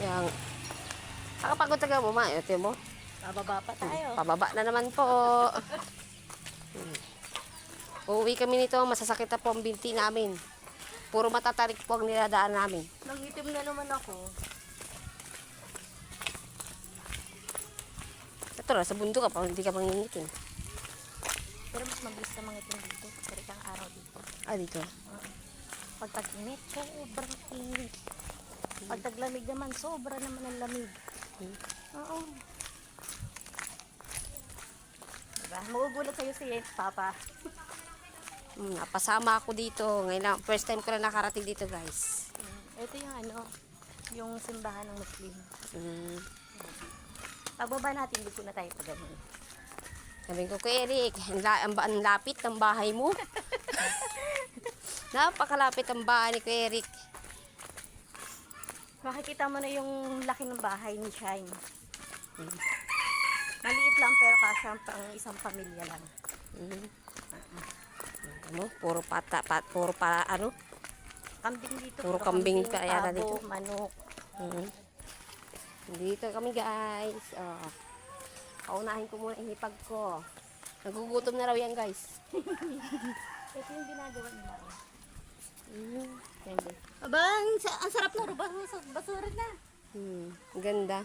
Yang Nakapagod taga mo, ma. Ito mo. Bababa pa tayo. Pababa na naman po. Hmm. Uuwi kami nito, masasakit na po ang binti namin. Puro matatarik po ang niladaan namin. Nangitim na naman ako. Ito na, sa bundok ka pa, hindi ka mangingitin. Pero mas mabilis na mangitim dito. Pero ang araw dito. Ah, dito. Pag tag-init, sobrang init. Pag taglamig naman, sobra naman ang lamig. Hmm. Oo. Diba? Magugulat sa'yo si Papa. Hmm, napasama ako dito. Ngayon lang, first time ko na nakarating dito, guys. Mm, Ito yung ano, yung simbahan ng Muslim. Hmm. Pagbaba natin, hindi ko na tayo pag ganun. Sabi ko kay Eric, ang, ang, ang lapit ng bahay mo. Napakalapit ang bahay ni Kuya Eric. Makikita mo na yung laki ng bahay ni Shine. Hmm. Maliit lang pero kasya pang isang pamilya lang. Hmm. Ano, puro pata, pat, puro pa, ano? Kambing dito. Puro kambing pa yata pabo, dito. manok. Hmm. Dito kami guys. Oh. Paunahin ko muna inipag ko. Nagugutom na raw yan guys. Ito yung ginagawa nila. Hmm. Hindi. Aba, ang, sa- ang sarap ng basura na. Hmm. Ganda.